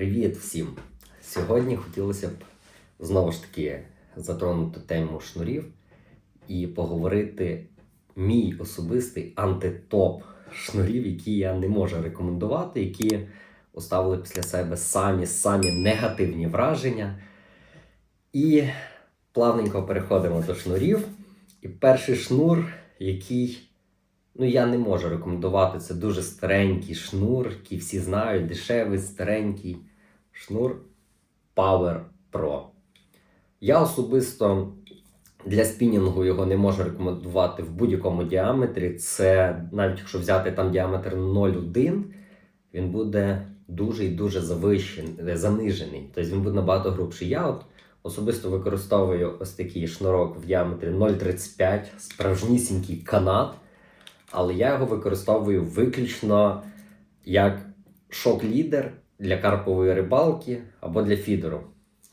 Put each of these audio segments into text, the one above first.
Привіт всім! Сьогодні хотілося б знову ж таки затронути тему шнурів і поговорити мій особистий антитоп шнурів, які я не можу рекомендувати, які оставили після себе самі самі негативні враження. І плавненько переходимо до шнурів. І перший шнур, який Ну, я не можу рекомендувати. Це дуже старенький шнур, який всі знають, дешевий, старенький шнур Power Pro. Я особисто для спінінгу його не можу рекомендувати в будь-якому діаметрі. Це навіть якщо взяти там діаметр 0,1, він буде дуже і дуже завищений, занижений. Тобто він буде набагато грубший. Я от особисто використовую ось такий шнурок в діаметрі 0,35, справжнісінький канат але я його використовую виключно як шок-лідер для карпової рибалки або для фідеру.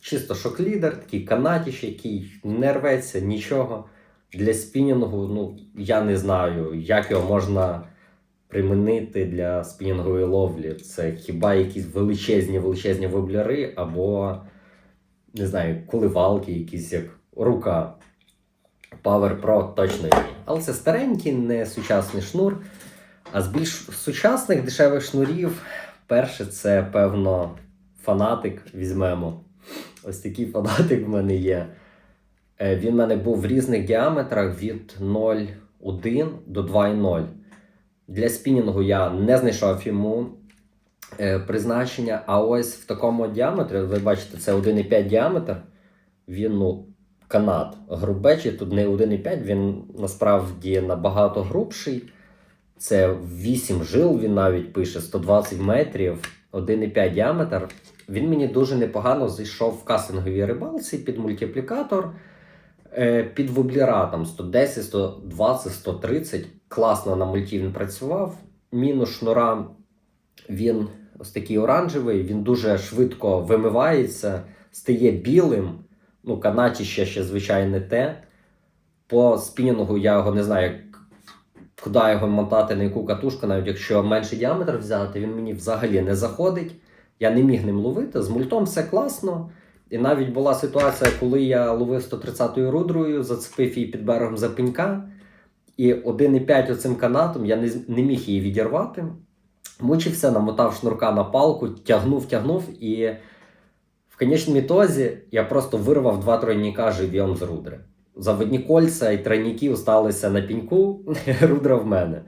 Чисто шок-лідер, такий канатіш, який не рветься, нічого. Для спінінгу, ну, я не знаю, як його можна примінити для спінінгової ловлі. Це хіба якісь величезні величезні воблери, або, не знаю, коливалки, якісь як рука. Power Pro точно ні. Але це старенький, не сучасний шнур. А з більш сучасних дешевих шнурів, перше, це, певно, фанатик візьмемо. Ось такий фанатик в мене є. Е, Він в мене був в різних діаметрах від 0,1 до 2,0. Для спінінгу я не знайшов йому е, призначення. А ось в такому діаметрі, ви бачите, це 1,5 діаметр. Він ну, канат грубечий, тут не 1,5, він насправді набагато грубший. Це 8 жил, він навіть пише 120 метрів, 1,5 діаметр. Він мені дуже непогано зайшов в кастинговій рибалці під мультиплікатор. Е, Під воблера там 110, 120, 130. Класно на мульті він працював. Мінус шнура він ось такий оранжевий, він дуже швидко вимивається, стає білим. Ну, канатіще ще, звичайно, не те. По спінінгу я його не знаю, куди його мотати, на яку катушку, навіть якщо менший діаметр взяти, він мені взагалі не заходить. Я не міг ним ловити. З мультом все класно. І навіть була ситуація, коли я ловив 130-ю рудрою, зацепив її під берегом за пенька. І 1,5 оцим канатом я не, не міг її відірвати. Мучився, намотав шнурка на палку, тягнув, тягнув і. В конечном итоге я просто вирвав два тройника живьем з рудри. Заводні кольця і тройники осталися на піньку, рудра в мене.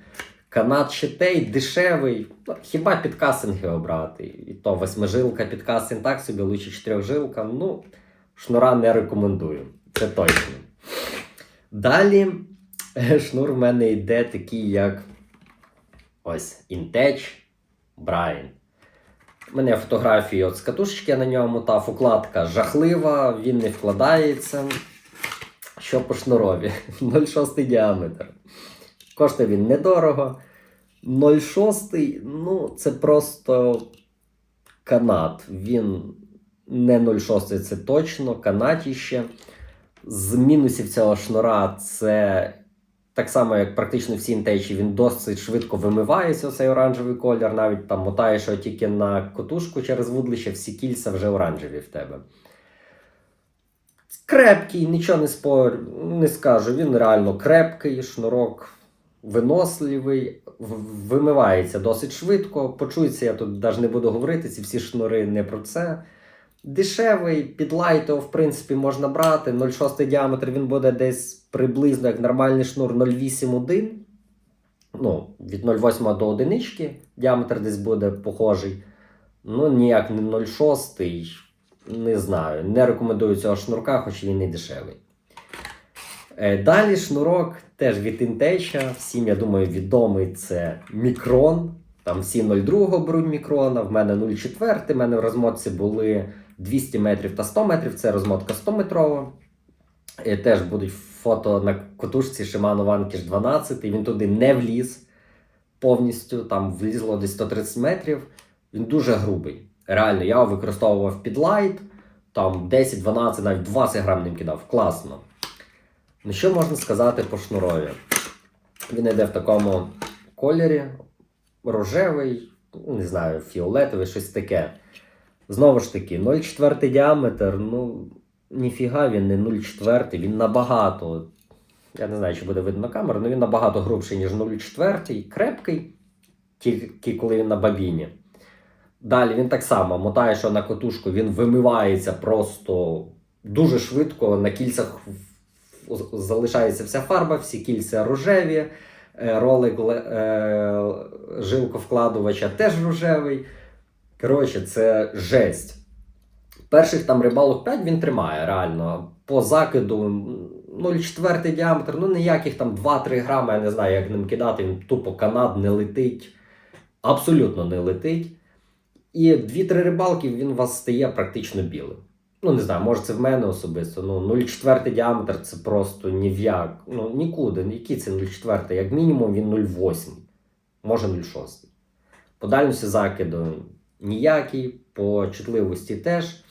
Канат щитей дешевий, ну, хіба під касинги обрати. І то восьмижилка підкасинг так собі, лучше чотирьохжилка. Ну, шнура не рекомендую. Це точно. Далі шнур в мене йде такий, як ось Intech Brian. У мене фотографії от з катушечки на ньому, та укладка жахлива, він не вкладається. Що по шнурові? 0,6 діаметр. Коштує він недорого. 0,6, ну, це просто канат. Він не 0,6, це точно, канатіще. З мінусів цього шнура це так само, як практично всі інтечі, він досить швидко вимивається, цей оранжевий колір. Навіть там мотаєш його тільки на котушку через вудлище, всі кільця вже оранжеві в тебе. Крепкий, нічого не спор, не скажу. Він реально крепкий, шнурок виносливий, вимивається досить швидко. Почується, я тут навіть не буду говорити, ці всі шнури не про це. Дешевий, під лайто, в принципі, можна брати. 0,6 діаметр він буде десь приблизно як нормальний шнур 0,8,1. Ну, від 0,8 до одинички. Діаметр десь буде похожий. Ну, ніяк не 0,6. Не знаю. Не рекомендую цього шнурка, хоч він не дешевий. Е, далі шнурок теж від Інтеча. Всім, я думаю, відомий це мікрон. Там всі 0,2 беруть мікрона, в мене 0,4. В мене в розмотці були 200 метрів та 100 метрів. Це розмотка 100 метрова. Теж будуть фото на котушці Shimano Vanquish 12. Він туди не вліз повністю. Там влізло десь 130 метрів. Він дуже грубий. Реально, я використовував під лайт. Там 10, 12, навіть 20 грам ним кидав. Класно. Ну, що можна сказати по шнурові? Він йде в такому кольорі рожевий, не знаю, фіолетовий, щось таке. Знову ж таки, 0,4 діаметр, ну, ніфіга він не 0,4, він набагато. Я не знаю, чи буде видно на камеру, але він набагато грубший, ніж 0,4, крепкий, тільки коли він на бабіні. Далі він так само мотає, що на котушку він вимивається просто дуже швидко. На кільцях залишається вся фарба, всі кільця рожеві, е, ролик е, жилковкладувача теж рожевий. Коротше, це жесть. Перших там рибалок 5 він тримає реально. По закиду 0,4 діаметр, ну ніяких там 2-3 грами, я не знаю, як ним кидати, він тупо канат не летить. Абсолютно не летить. І 2-3 рибалки він у вас стає практично білим. Ну, не знаю, може це в мене особисто. Ну, 0,4 діаметр це просто ні в як. Ну, нікуди. Який це 0,4? Як мінімум він 0,8, може 0,6. По дальності закиду ніякий, по чутливості теж.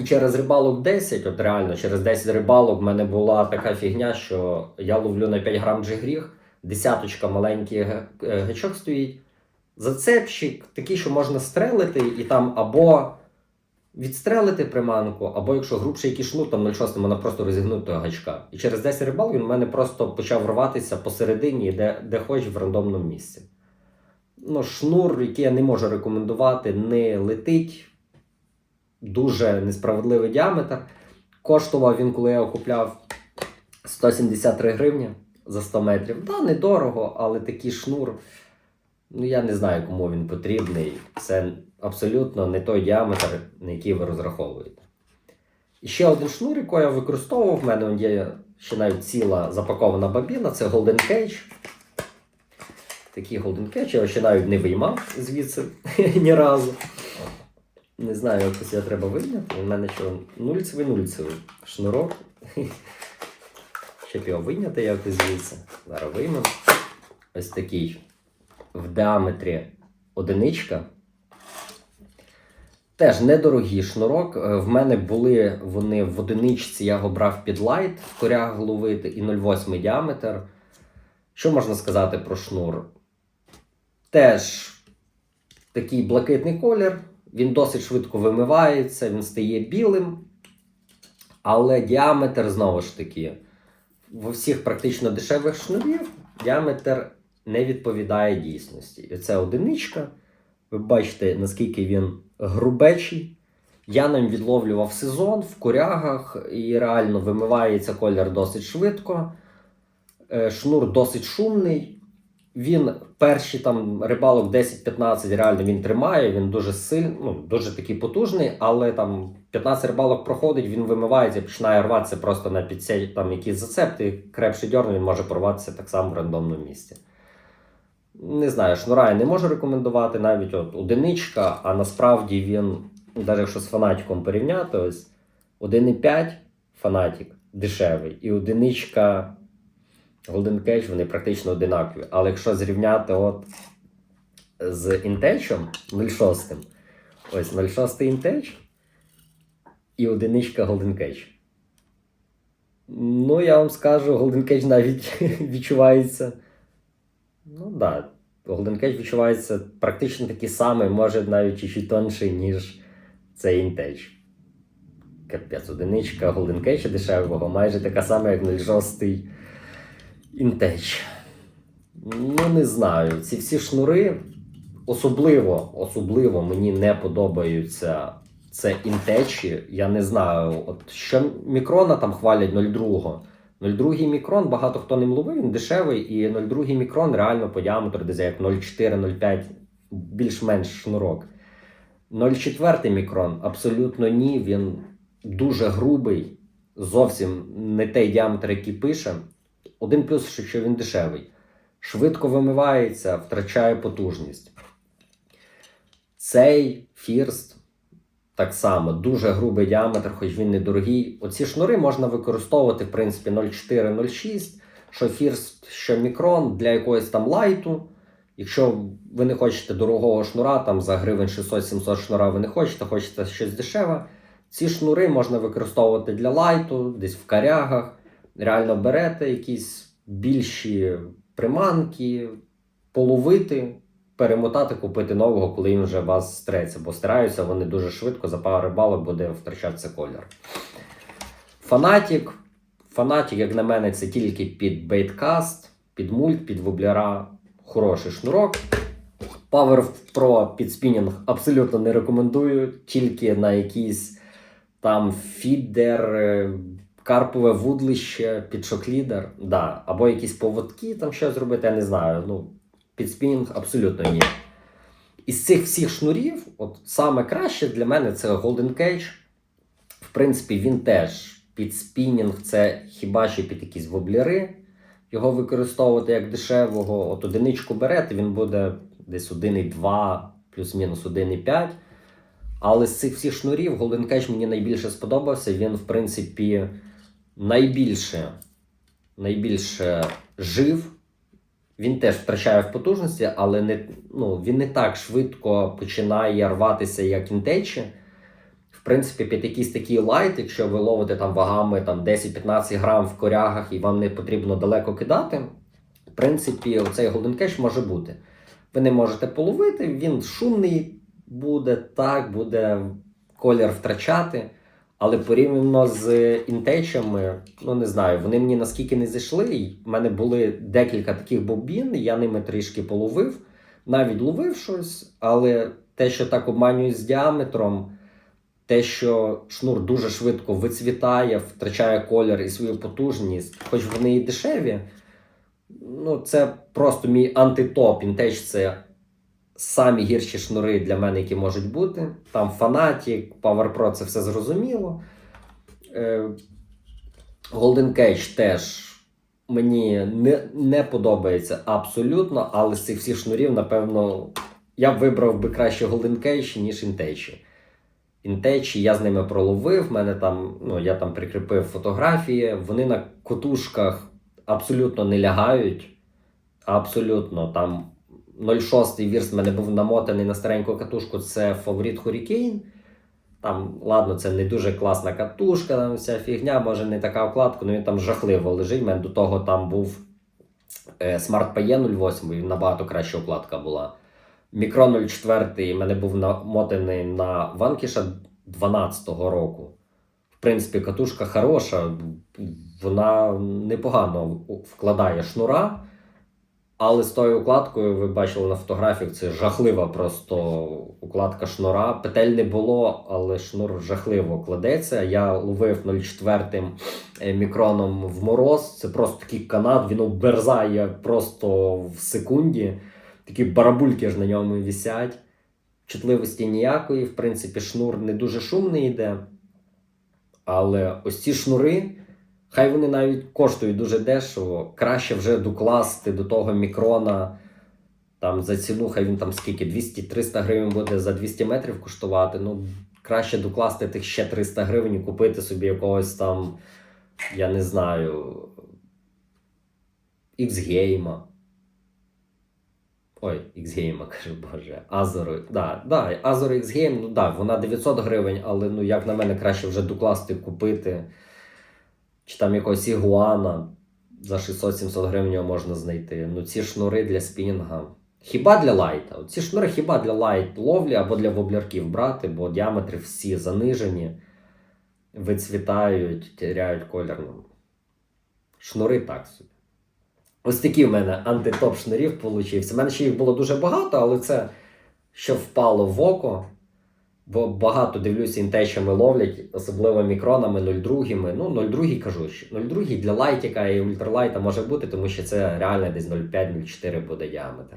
І через рибалок 10, от реально, через 10 рибалок в мене була така фігня, що я ловлю на 5 грам джигріг, десяточка маленький е, гачок стоїть. Зацепщик такий, що можна стрелити, і там або відстрелити приманку, або якщо грубший шнур, там 0,6 можна просто розігнути гачка. І через 10 рибалок він в мене просто почав рватися посередині, де, де хоч в рандомному місці. Ну, шнур, який я не можу рекомендувати, не летить. Дуже несправедливий діаметр. Коштував він, коли я його купляв 173 гривні за 100 метрів. Да, недорого, але такий шнур. Ну, я не знаю, кому він потрібний. Це абсолютно не той діаметр, на який ви розраховуєте. І ще один шнур, який я використовував. В мене є ще навіть ціла запакована бабіна, це Golden Cage. Такий Golden Cage, я його ще навіть не виймав звідси ні разу. Не знаю, якось його треба вийняти. У мене що нульцевий нульцевий шнурок. Щоб його вийняти якось звідси. Зараз виймемо. Ось такий в діаметрі одиничка. Теж недорогий шнурок. Е, В мене були вони в одиничці, я його брав під лайт в корях ловити і 0,8 діаметр. Що можна сказати про шнур? Теж такий блакитний колір, він досить швидко вимивається, він стає білим. Але діаметр знову ж таки, в всіх практично дешевих шнурів діаметр не відповідає дійсності. І це одиничка. Ви бачите, наскільки він грубечий. Я ним відловлював сезон в корягах і реально вимивається колір досить швидко. Е, Шнур досить шумний. Він перші там рибалок 10-15 реально він тримає, він дуже сильний, ну, дуже такий потужний, але там 15 рибалок проходить, він вимивається, починає рватися просто на підсі, там якісь зацепти, крепше дьорну, він може порватися так само в рандомному місці. Не знаю, шнура я не можу рекомендувати, навіть от одиничка, а насправді він, навіть якщо з фанатиком порівняти, ось 1,5 фанатик дешевий, і одиничка Golden Cage, вони практично одинакові. Але якщо зрівняти от з інтечем 06, ось 06 інтеч і одиничка Golden Cage. Ну, я вам скажу, Golden Cage навіть відчувається. Ну так, Golden Cage відчувається практично такий самий, може навіть чуть тонший, ніж цей інтеч. Капець, одиничка Cage дешевого, майже така сама, як 06 інтеч. Ну, не знаю. Ці всі шнури особливо, особливо мені не подобаються це інтечі. Я не знаю, от що мікрона там хвалять 0,2. 0,2 мікрон, багато хто ним ловив, він дешевий, і 0,2 мікрон реально по діаметру десь як 0,4-0,5, більш-менш шнурок. 0,4 мікрон абсолютно ні. Він дуже грубий, зовсім не той діаметр, який пише. Один плюс, що- він дешевий. Швидко вимивається, втрачає потужність. Цей фірст так само дуже грубий діаметр, хоч він недорогий. Оці шнури можна використовувати, в принципі, 0,4-0,6, що фірст, що мікрон для якогось там лайту. Якщо ви не хочете дорогого шнура, там за гривень 600-700 шнура ви не хочете, хочете щось дешеве. Ці шнури можна використовувати для лайту, десь в карягах. Реально берете якісь більші приманки, половити перемотати, купити нового, коли він вже вас стреться, бо стираються вони дуже швидко, за пару балок буде втрачатися колір. Фанатік. Фанатік, як на мене, це тільки під бейткаст, під мульт, під воблера. Хороший шнурок. Power Pro під спінінг абсолютно не рекомендую, тільки на якийсь там фідер, е, карпове вудлище, під шоклідер, да. або якісь поводки, там щось зробити, я не знаю. Ну, під спінінг абсолютно ні. Із цих всіх шнурів, от саме краще для мене це Golden Cage. В принципі, він теж під спінінг, це хіба що під якісь воблери. Його використовувати як дешевого. От одиничку берете, він буде десь 1,2, плюс-мінус 1,5. Але з цих всіх шнурів Golden Cage мені найбільше сподобався. Він, в принципі, найбільше, найбільше жив. Він теж втрачає в потужності, але не, ну, він не так швидко починає рватися, як інтечі. В принципі, під якийсь такий лайт, якщо ви ловите там вагами там, 10-15 грам в корягах і вам не потрібно далеко кидати, в принципі, оцей Cash може бути. Ви не можете половити, він шумний буде, так, буде колір втрачати. Але порівняно з інтечами, ну не знаю, вони мені наскільки не зайшли. У мене були декілька таких бобін, я ними трішки половив, навіть ловив щось, але те, що так обманюють з діаметром, те, що шнур дуже швидко вицвітає, втрачає колір і свою потужність, хоч вони і дешеві, ну це просто мій антитоп. Інтеч це самі гірші шнури для мене, які можуть бути. Там Fanatic, Power Pro це все зрозуміло. Е, Golden Cage теж мені не, не подобається абсолютно, але з цих всіх шнурів, напевно, я б вибрав би краще Golden Cage, ніж Інтечі. Інтечі я з ними проловив, мене там, ну, я там прикріпив фотографії, вони на котушках абсолютно не лягають. Абсолютно там 0,6 вірс в мене був намотаний на стареньку катушку, це фаворит Hurricane. Там, ладно, це не дуже класна катушка, там вся фігня, може не така окладка, але він там жахливо лежить. У мене до того там був е, Smart PE 08, і набагато краща окладка була. Мікро 04 в мене був намотаний на Ванкіша 12-го року. В принципі, катушка хороша, вона непогано вкладає шнура. Але з тою укладкою, ви бачили на фотографіях, це жахлива просто укладка шнура. Петель не було, але шнур жахливо кладеться. Я ловив 0,4 мікроном в мороз. Це просто такий канат, він оберзає просто в секунді. Такі барабульки ж на ньому висять. Чутливості ніякої. В принципі, шнур не дуже шумний йде. Але ось ці шнури. Хай вони навіть коштують дуже дешево. Краще вже докласти до того мікрона. Там за ціну, хай він там скільки 200-300 гривень буде за 200 метрів коштувати. Ну, краще докласти тих ще 300 гривень і купити собі якогось там, я не знаю, X-гейма. Ой, X-гейма, кажу, боже. Азору. Да, да, Азор X-Game, ну да, вона 900 гривень, але ну, як на мене, краще вже докласти купити чи там якогось ігуана за 600-700 гривень його можна знайти. Ну ці шнури для спінінга. Хіба для лайта? Ці шнури хіба для лайт ловлі або для воблярків брати, бо діаметри всі занижені, вицвітають, теряють колір. Ну, Шнури так собі. Ось такі в мене антитоп шнурів получився. У мене ще їх було дуже багато, але це що впало в око. Бо багато дивлюся, інтечами ловлять, особливо мікронами 0,2. Ну, 0,2 кажу, що 0,2 для лайтіка і ультралайта може бути, тому що це реально десь 0,5-0,4 буде діаметр.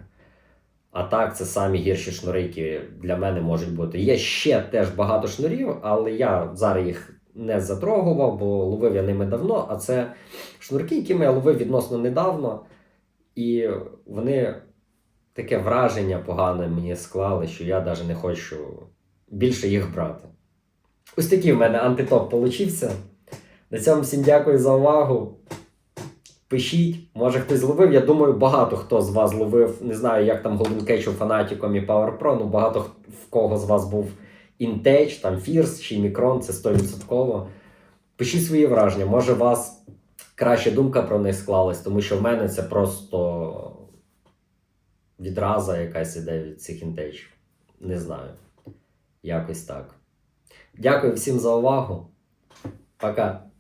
А так, це самі гірші шнури, які для мене можуть бути. Є ще теж багато шнурів, але я зараз їх не затрогував, бо ловив я ними давно. А це шнурки, якими я ловив відносно недавно. І вони таке враження погане мені склали, що я навіть не хочу більше їх брати. Ось такий в мене антитоп получився. На цьому всім дякую за увагу. Пишіть, може хтось зловив. Я думаю, багато хто з вас зловив. Не знаю, як там Golden у Фанатіком і Power Pro, ну багато в кого з вас був Intech, там Fierce чи Micron, це 100%. Пишіть свої враження, може вас краща думка про них склалась, тому що в мене це просто відраза якась іде від цих інтечів. Не знаю. Якось так. Дякую всім за увагу. Пока.